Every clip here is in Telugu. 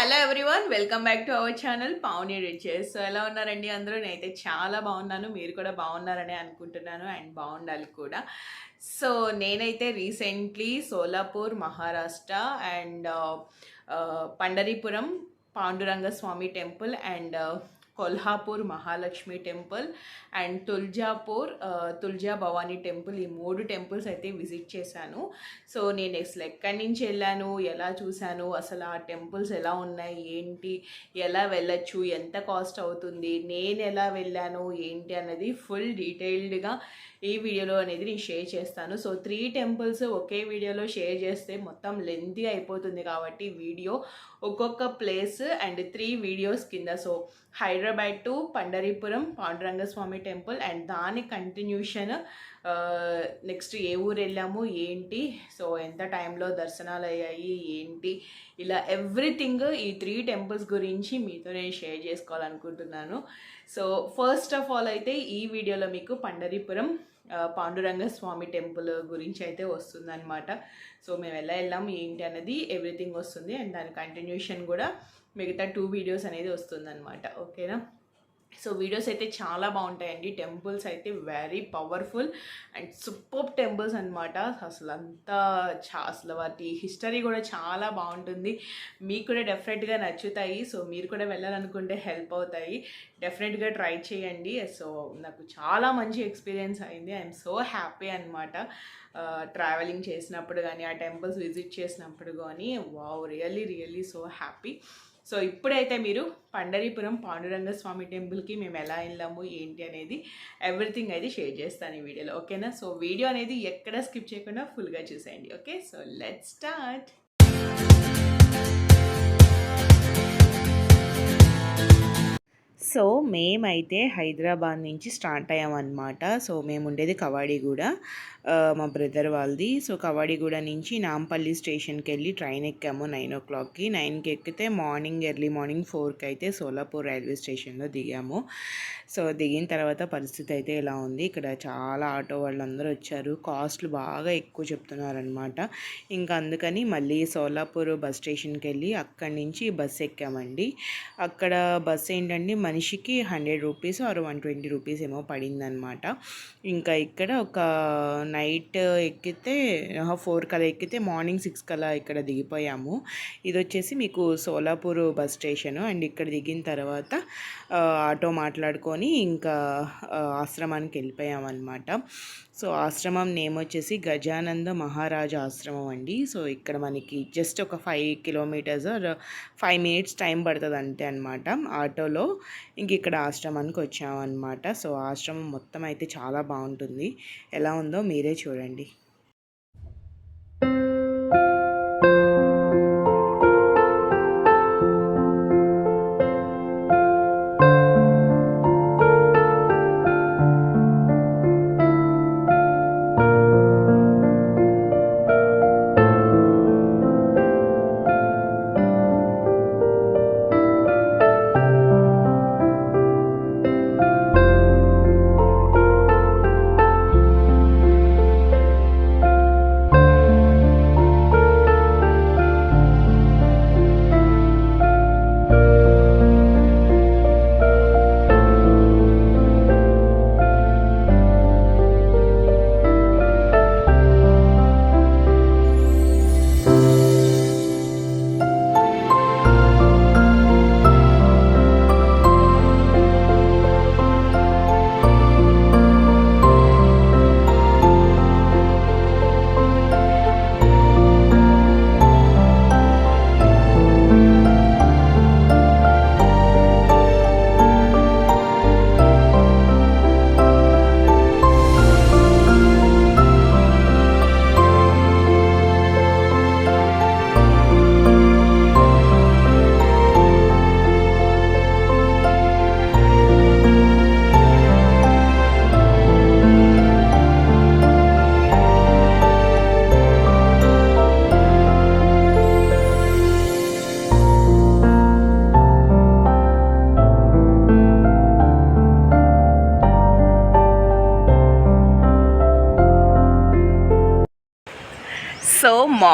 Hello everyone welcome back to our channel Pavani riches. So ఎలా ఉన్నారండి అందరూ? నేనైతే చాలా బాగున్నాను. మీరు కూడా బాగున్నారని అనుకుంటున్నాను అండ్ బాగుండాలి కూడా. సో నేనైతే recently Solapur Maharashtra and Pandharipuram Panduranga Swamy temple and Kolhapur Mahalakshmi temple and Tuljapur Tulja Bhavani temple. ఈ మూడు టెంపుల్స్ అయితే విజిట్ చేశాను. సో నేను అసలు ఎక్కడి నుంచి వెళ్ళాను? ఎలా చూశాను? అసలు ఆ టెంపుల్స్ ఎలా ఉన్నాయి? ఏంటి? ఎలా వెళ్ళొచ్చు? ఎంత కాస్ట్ అవుతుంది? నేను ఎలా వెళ్ళాను? ఏంటి? అన్నది ఫుల్ డీటెయిల్డ్గా ఈ వీడియోలో అనేది నేను షేర్ చేస్తాను. సో త్రీ టెంపుల్స్ ఒకే వీడియోలో షేర్ చేస్తే మొత్తం లెంతీ అయిపోతుంది కాబట్టి వీడియో ఒక్కొక్క ప్లేస్ అండ్ త్రీ వీడియోస్ కింద. So Hyderabad to Pandharipuram Pandurangaswamy temple and దాని కంటిన్యూషన్ నెక్స్ట్ ఏ ఊరు వెళ్ళాము ఏంటి? సో ఎంత టైంలో దర్శనాలు అయ్యాయి ఏంటి? ఇలా ఎవ్రీథింగ్ ఈ త్రీ టెంపుల్స్ గురించి మీతో నేను షేర్ చేసుకోవాలనుకుంటున్నాను. సో ఫస్ట్ ఆఫ్ ఆల్ అయితే ఈ వీడియోలో మీకు పండరీపురం పాండురంగ స్వామి టెంపుల్ గురించి అయితే వస్తుందన్నమాట. సో మేము ఎలా వెళ్ళాం ఏంటి అనేది ఎవ్రీథింగ్ వస్తుంది. అండ్ దాని కంటిన్యూషన్ కూడా మిగతా టూ వీడియోస్ అనేది వస్తుందన్నమాట. ఓకేనా? సో వీడియోస్ అయితే చాలా బాగుంటాయండి. టెంపుల్స్ అయితే very powerful. And super temples అనమాట అసలు అంతా చా అసలు వాటి హిస్టరీ కూడా చాలా బాగుంటుంది. మీకు కూడా డెఫినెట్గా నచ్చుతాయి. సో మీరు కూడా వెళ్ళాలనుకుంటే హెల్ప్ అవుతాయి. డెఫినెట్గా ట్రై చేయండి. సో నాకు చాలా మంచి ఎక్స్పీరియన్స్ అయింది. ఐఎమ్ సో హ్యాపీ అనమాట ట్రావెలింగ్ చేసినప్పుడు కానీ ఆ టెంపుల్స్ విజిట్ చేసినప్పుడు కానీ wow really really so happy. So ఇప్పుడైతే మీరు పండరీపురం పాండురంగ స్వామి టెంపుల్కి మేము ఎలా వెళ్ళాము ఏంటి అనేది ఎవ్రీథింగ్ అయితే షేర్ చేస్తాను ఈ వీడియోలో ఓకేనా? సో వీడియో అనేది ఎక్కడ స్కిప్ చేయకుండా ఫుల్గా చూసేయండి okay? So let start! So మేమైతే హైదరాబాద్ నుంచి స్టార్ట్ అయ్యామన్నమాట. సో మేము ఉండేది కవాడిగూడ మా బ్రదర్ వాళ్ళది. సో కవాడిగూడ నుంచి నాంపల్లి స్టేషన్కి వెళ్ళి ట్రైన్ ఎక్కాము నైన్ ఓ క్లాక్కి. నైన్కి ఎక్కితే మార్నింగ్ ఎర్లీ మార్నింగ్ ఫోర్కి అయితే సోలాపూర్ రైల్వే స్టేషన్లో దిగాము. సో దిగిన తర్వాత పరిస్థితి అయితే ఇలా ఉంది? ఇక్కడ చాలా ఆటో వాళ్ళందరూ వచ్చారు. కాస్ట్లు బాగా ఎక్కువ చెప్తున్నారనమాట ఇంకా అందుకని మళ్ళీ సోలాపూర్ బస్ స్టేషన్కి వెళ్ళి అక్కడి నుంచి బస్ ఎక్కామండి. అక్కడ బస్ ఏంటంటే మనిషికి hundred rupees or one twenty rupees ఏమో పడిందనమాట ఇంకా ఇక్కడ ఒక నైట్ ఎక్కితే ఫోర్ కలా ఎక్కితే మార్నింగ్ సిక్స్ కల్లా ఇక్కడ దిగిపోయాము. ఇది వచ్చేసి మీకు సోలాపూర్ బస్ స్టేషన్. అండ్ ఇక్కడ దిగిన తర్వాత ఆటో మాట్లాడుకొని ఇంకా ఆశ్రమానికి వెళ్ళిపోయామన్నమాట. సో ఆశ్రమం నేమ్ వచ్చేసి గజానంద మహారాజా ఆశ్రమం అండి. సో ఇక్కడ మనకి జస్ట్ ఒక five kilometres five minutes time పడుతుంది అంతే అనమాట ఆటోలో ఇంక ఇక్కడ ఆశ్రమానికి వచ్చామన్నమాట. సో ఆశ్రమం మొత్తం అయితే చాలా బాగుంటుంది. ఎలా ఉందో మీరే చూడండి.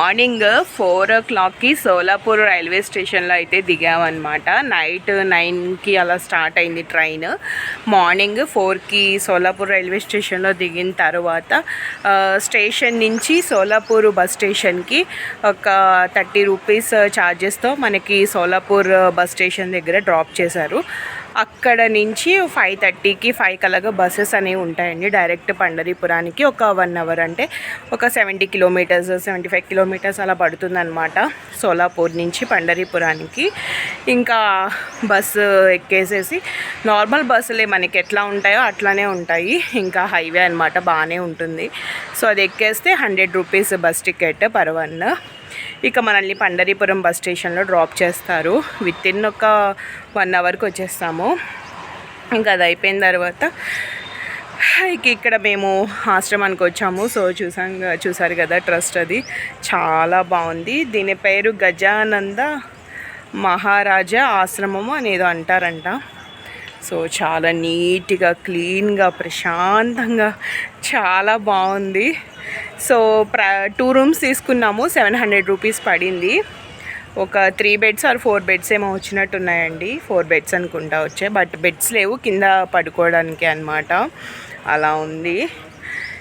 మార్నింగ్ ఫోర్ ఓ క్లాక్కి సోలాపూర్ రైల్వే స్టేషన్లో అయితే దిగామన్నమాట. నైట్ నైన్కి అలా స్టార్ట్ అయింది ట్రైన్. మార్నింగ్ ఫోర్కి సోలాపూర్ రైల్వే స్టేషన్లో దిగిన తర్వాత స్టేషన్ నుంచి సోలాపూర్ బస్ స్టేషన్కి ఒక థర్టీ రూపీస్ ఛార్జెస్తో మనకి సోలాపూర్ బస్ స్టేషన్ దగ్గర డ్రాప్ చేశారు. అక్కడ నుంచి ఫైవ్ థర్టీకి ఫైవ్ కలగా బస్సెస్ అనేవి ఉంటాయండి. డైరెక్ట్ పండరీపురానికి ఒక వన్ అవర్ అంటే ఒక seventy kilometres seventy five kilometres అలా పడుతుందన్నమాట. సోలాపూర్ నుంచి పండరీపురానికి ఇంకా బస్సు ఎక్కేసేసి నార్మల్ బస్సులే మనకి ఎట్లా ఉంటాయో అట్లానే ఉంటాయి. ఇంకా హైవే అనమాట బాగానే ఉంటుంది. సో అది ఎక్కేస్తే hundred rupees bus ticket per one ఇక మనల్ని పండరీపురం బస్ స్టేషన్లో డ్రాప్ చేస్తారు. విత్ ఇన్ ఒక వన్ అవర్కి వచ్చేస్తాము. ఇంకా అది అయిపోయిన తర్వాత ఇక ఇక్కడ మేము ఆశ్రమానికి వచ్చాము. సో చూసాం చూసారు కదా ట్రస్ట్ అది. చాలా బాగుంది. దీని పేరు గజానంద మహారాజా ఆశ్రమము అనేదో అంటారంట. సో చాలా నీట్గా క్లీన్గా ప్రశాంతంగా చాలా బాగుంది సో ప్ర టూ రూమ్స్ తీసుకున్నాము సెవెన్ హండ్రెడ్ రూపీస్ పడింది. ఒక three beds or four beds ఏమో వచ్చినట్టున్నాయండి. ఫోర్ బెడ్స్ అనుకుంటా వచ్చాయి. బట్ బెడ్స్ లేవు కింద పడుకోవడానికి అన్నమాట. అలా ఉంది.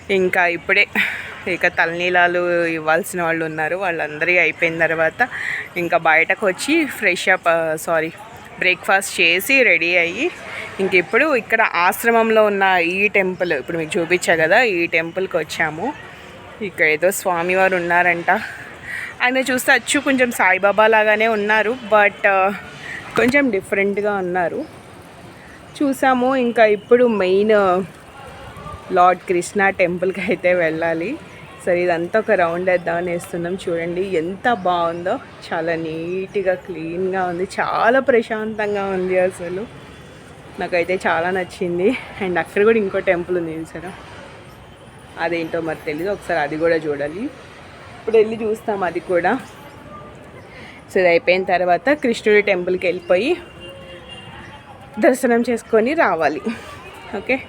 ఇంకా ఇప్పుడే ఇక తలనీలాలు ఇవ్వాల్సిన వాళ్ళు ఉన్నారు. వాళ్ళందరి అయిపోయిన తర్వాత ఇంకా బయటకు వచ్చి ఫ్రెష్ అప్ సారీ బ్రేక్ఫాస్ట్ చేసి రెడీ అయ్యి ఇంక ఇప్పుడు ఇక్కడ ఆశ్రమంలో ఉన్న ఈ టెంపుల్ ఇప్పుడు మీకు చూపించా కదా ఈ టెంపుల్కి వచ్చాము. ఇక్కడ ఏదో స్వామివారు ఉన్నారంట. ఆయన చూస్తే అచ్చు కొంచెం సాయిబాబా లాగానే ఉన్నారు బట్ కొంచెం డిఫరెంట్గా ఉన్నారు. చూసాము ఇంకా ఇప్పుడు మెయిన్ లార్డ్ కృష్ణ టెంపుల్కి అయితే వెళ్ళాలి. సరే ఇదంతా ఒక రౌండ్ వేద్దామని వేస్తున్నాం. చూడండి ఎంత బాగుందో. చాలా నీట్గా క్లీన్గా ఉంది. చాలా ప్రశాంతంగా ఉంది అసలు. నాకైతే చాలా నచ్చింది. అండ్ అక్కడ కూడా ఇంకో టెంపుల్ ఉంది చూసారా? అదేంటో మరి తెలీదు. ఒకసారి అది కూడా చూడాలి. ఇప్పుడు వెళ్ళి చూస్తాం అది కూడా. సో ఇది అయిపోయిన తర్వాత కృష్ణుడి టెంపుల్కి వెళ్ళిపోయి దర్శనం చేసుకొని రావాలి. ఓకే?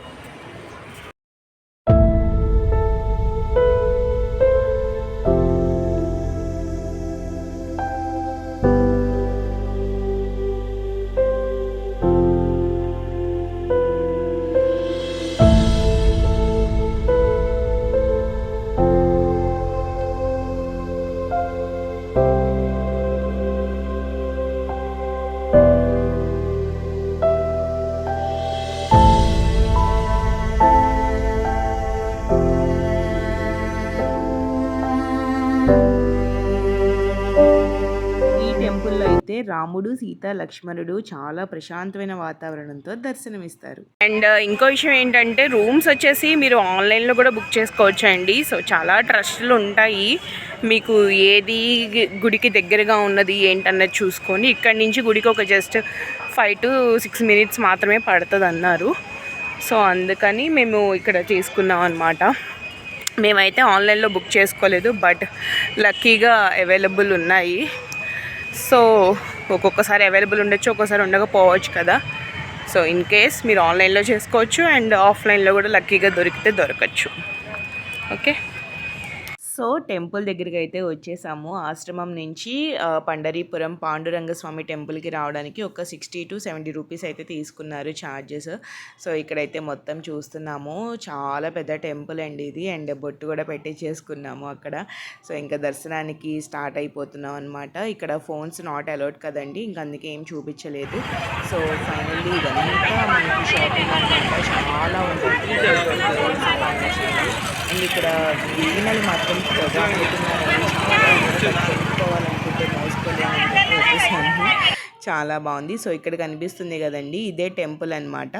రాముడు సీత లక్ష్మణుడు చాలా ప్రశాంతమైన వాతావరణంతో దర్శనమిస్తారు. అండ్ ఇంకో విషయం ఏంటంటే రూమ్స్ వచ్చేసి మీరు ఆన్లైన్లో కూడా బుక్ చేసుకోవచ్చు అండి సో చాలా ట్రస్ట్లు ఉంటాయి. మీకు ఏది గుడికి దగ్గరగా ఉన్నది ఏంటన్నది చూసుకొని ఇక్కడి నుంచి గుడికి ఒక just five to six minutes మాత్రమే పడుతుంది అన్నారు సో అందుకని మేము ఇక్కడ తీసుకున్నాం అనమాట మేమైతే ఆన్లైన్లో బుక్ చేసుకోలేదు బట్ లక్కీగా అవైలబుల్ ఉన్నాయి. సో ఒక్కొక్కసారి అవైలబుల్ ఉండొచ్చు ఒక్కొక్కసారి ఉండకపోవచ్చు కదా. సో ఇన్ కేస్ మీరు ఆన్లైన్లో చేసుకోవచ్చు అండ్ ఆఫ్లైన్లో కూడా లక్కీగా దొరికితే దొరకచ్చు. ఓకే? సో టెంపుల్ దగ్గరికి అయితే వచ్చేసాము. ఆశ్రమం నుంచి పండరీపురం పాండురంగ స్వామి టెంపుల్కి రావడానికి ఒక సిక్స్టీ టు సెవెంటీ రూపీస్ అయితే తీసుకున్నారు ఛార్జెస్ సో ఇక్కడైతే మొత్తం చూస్తున్నాము. చాలా పెద్ద టెంపుల్ అండి ఇది. అండ్ బొట్టు కూడా పెట్టి చేసుకున్నాము అక్కడ. సో ఇంకా దర్శనానికి స్టార్ట్ అయిపోతున్నాం అనమాట ఇక్కడ ఫోన్స్ నాట్ అలౌడ్ కదండి. ఇంకా అందుకే ఏం చూపించలేదు. సో ఫైనల్లీ ఇదంతా మనకి షాపింగ్ చాలా ఉంటుంది. అండ్ ఇక్కడ వీణలు మాత్రం చాలా చాలా బాగుంది. సో ఇక్కడ కనిపిస్తుంది కదండి ఇదే టెంపుల్ అన్నమాట.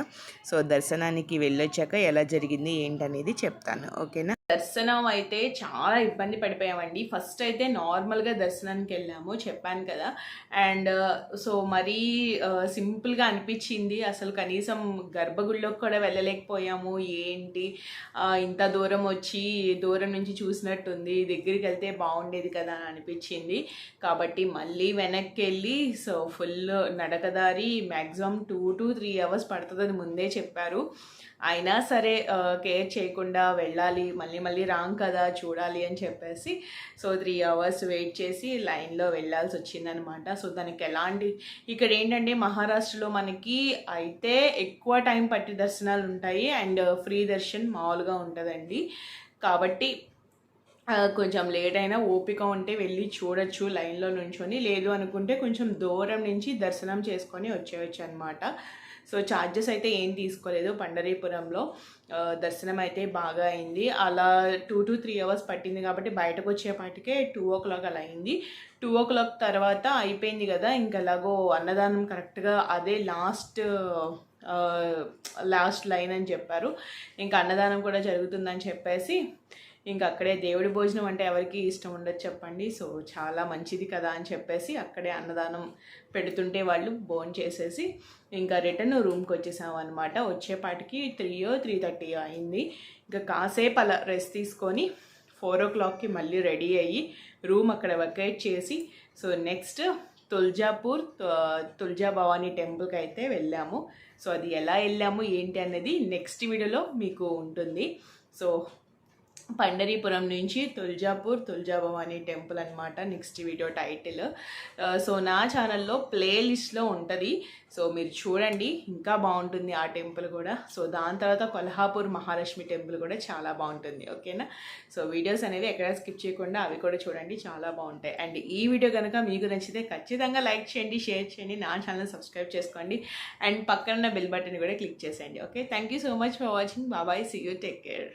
సో దర్శనానికి వెళ్ళొచ్చాక ఎలా జరిగింది ఏంటనేది చెప్తాను. ఓకేనా? దర్శనం అయితే చాలా ఇబ్బంది పడిపోయామండి. ఫస్ట్ అయితే నార్మల్గా దర్శనానికి వెళ్ళాము చెప్పాను కదా. అండ్ సో మరీ సింపుల్గా అనిపించింది. అసలు కనీసం గర్భగుడిలోకి కూడా వెళ్ళలేకపోయాము. ఏంటి? ఇంత దూరం వచ్చి దూరం నుంచి చూసినట్టుంది. దగ్గరికి వెళ్తే బాగుండేది కదా అని అనిపించింది. కాబట్టి మళ్ళీ వెనక్కి వెళ్ళి so full నడకదారి maximum two to three hours పడుతుందని ముందే చెప్పారు. అయినా సరే కేర్ చేయకుండా వెళ్ళాలి మళ్ళీ మళ్ళీ రాంగ్ కదా చూడాలి అని చెప్పేసి సో త్రీ అవర్స్ వెయిట్ చేసి లైన్లో వెళ్ళాల్సి వచ్చిందనమాట సో దానికి ఎలాంటి ఇక్కడ ఏంటంటే మహారాష్ట్రలో మనకి అయితే ఎక్కువ టైం పట్టి దర్శనాలు ఉంటాయి. అండ్ ఫ్రీ uh, దర్శన్ మామూలుగా ఉంటుందండి. కాబట్టి కొంచెం లేట్ అయినా ఓపిక ఉంటే వెళ్ళి చూడొచ్చు లైన్లో నుంచొని. లేదు అనుకుంటే కొంచెం దూరం నుంచి దర్శనం చేసుకొని వచ్చేయచ్చు అనమాట సో ఛార్జెస్ అయితే ఏం తీసుకోలేదు. పండరీపురంలో దర్శనం అయితే బాగా అయింది. అలా టూ టు త్రీ అవర్స్ పట్టింది కాబట్టి బయటకు వచ్చేపాటికే టూ ఓ క్లాక్ అలా అయింది. టూ ఓ క్లాక్ తర్వాత అయిపోయింది కదా ఇంకా ఎలాగో అన్నదానం కరెక్ట్గా అదే లాస్ట్ లాస్ట్ లైన్ అని చెప్పారు. ఇంకా అన్నదానం కూడా జరుగుతుందని చెప్పేసి ఇంకా అక్కడే దేవుడి భోజనం అంటే ఎవరికి ఇష్టం ఉండదు చెప్పండి. సో చాలా మంచిది కదా అని చెప్పేసి అక్కడే అన్నదానం పెడుతుంటే వాళ్ళు బోన్ చేసేసి ఇంకా రిటర్న్ రూమ్కి వచ్చేసాం అనమాట వచ్చేపాటికి త్రీయో త్రీ థర్టీ అయింది. ఇంకా కాసేపు అలా రెస్ట్ తీసుకొని ఫోర్ ఓ క్లాక్కి మళ్ళీ రెడీ అయ్యి రూమ్ అక్కడ వెకేట్ చేసి సో నెక్స్ట్ తుల్జాపూర్ తుల్జా భవానీ టెంపుల్కి అయితే వెళ్ళాము. సో అది ఎలా వెళ్ళాము ఏంటి అనేది నెక్స్ట్ వీడియోలో మీకు ఉంటుంది. సో పండరీపురం నుంచి తుల్జాపూర్ తుల్జాభవాని టెంపుల్ అనమాట నెక్స్ట్ వీడియో టైటిల్. సో నా ఛానల్లో ప్లేలిస్ట్లో ఉంటుంది. సో మీరు చూడండి ఇంకా బాగుంటుంది ఆ టెంపుల్ కూడా. సో దాని తర్వాత కొల్హాపూర్ మహాలక్ష్మి టెంపుల్ కూడా చాలా బాగుంటుంది ఓకేనా? సో వీడియోస్ అనేవి ఎక్కడ స్కిప్ చేయకుండా అవి కూడా చూడండి చాలా బాగుంటాయి. అండ్ ఈ వీడియో కనుక మీకు నచ్చితే ఖచ్చితంగా లైక్ చేయండి షేర్ చేయండి నా ఛానల్ సబ్స్క్రైబ్ చేసుకోండి. అండ్ పక్కన బెల్ బటన్ కూడా క్లిక్ చేసేయండి okay? Thank you so much for watching. Bye bye see you take care.